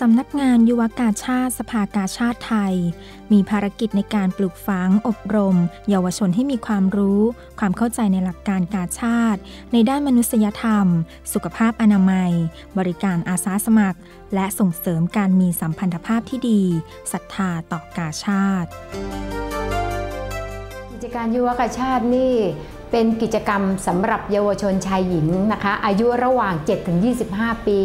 สำนักงานยุวกาชาติสภากาชาติไทย มีภารกิจในการปลูกฝังอบรม เยาวชนให้มีความรู้ ความเข้าใจในหลักการกาชาติ ในด้านมนุษยธรรม สุขภาพอนามัย บริการอาสาสมัคร และส่งเสริมการมีสัมพันธภาพที่ดีศรัทธาต่อกาชาติ กิจการยุวกาชาตินี่ เป็นกิจกรรมสำหรับเยาวชนชายหญิงนะคะ อายุระหว่าง 7-25 ปี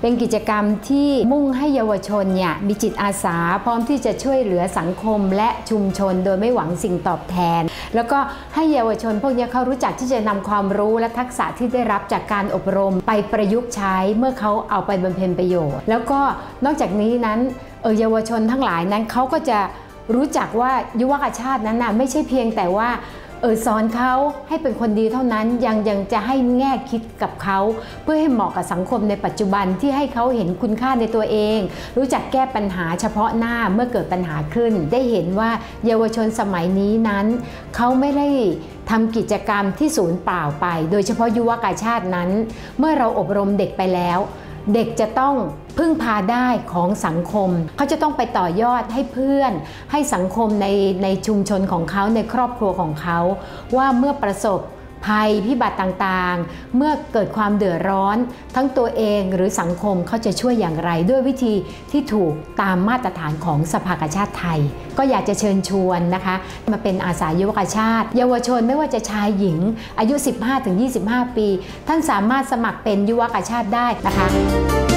เป็นกิจกรรมที่มุ่งให้เยาวชนเนี่ยมีจิตอาสาพร้อมที่จะช่วยเหลือสังคมและชุมชนโดยไม่หวังสิ่งตอบแทน แล้วก็ให้เยาวชนพวกนี้เขารู้จักที่จะนำความรู้และทักษะที่ได้รับจากการอบรมไปประยุกต์ใช้เมื่อเขาเอาไปบำเพ็ญประโยชน์ แล้วก็นอกจากนี้นั้นเออเยาวชนทั้งหลายนั้นเขาก็จะรู้จักว่ายุวกชาตินั้นน่ะไม่ใช่เพียงแต่ว่า เออสอนเขาให้เป็นคนดีเท่านั้นยังยังจะให้แง่คิดกับเขา เพื่อให้เหมาะกับสังคมในปัจจุบันที่ให้เขาเห็นคุณค่าในตัวเอง รู้จักแก้ปัญหาเฉพาะหน้าเมื่อเกิดปัญหาขึ้น ได้เห็นว่าเยาวชนสมัยนี้นั้น เขาไม่ได้ทำกิจกรรมที่ศูนย์เปล่าไป โดยเฉพาะยุวกาชาตินั้น เมื่อเราอบรมเด็กไปแล้ว เด็กจะต้องพึ่งพาได้ของสังคม เขาจะต้องไปต่อยอดให้เพื่อน ให้สังคมในในชุมชนของเขาในครอบครัวของเขา ว่าเมื่อประสบ ภัยพิบัติต่างๆ เมื่อเกิดความเดือดร้อน ทั้งตัวเองหรือสังคมเขาจะช่วยอย่างไรด้วยวิธีที่ถูกตามมาตรฐานของสภากาชาติไทย ก็อยากจะเชิญชวนนะคะ มาเป็นอาสายุวกาชาติ เยาวชนไม่ว่าจะชายหญิง อายุ 15-25 ปี ท่านสามารถสมัครเป็นยุวกาชาติได้นะคะ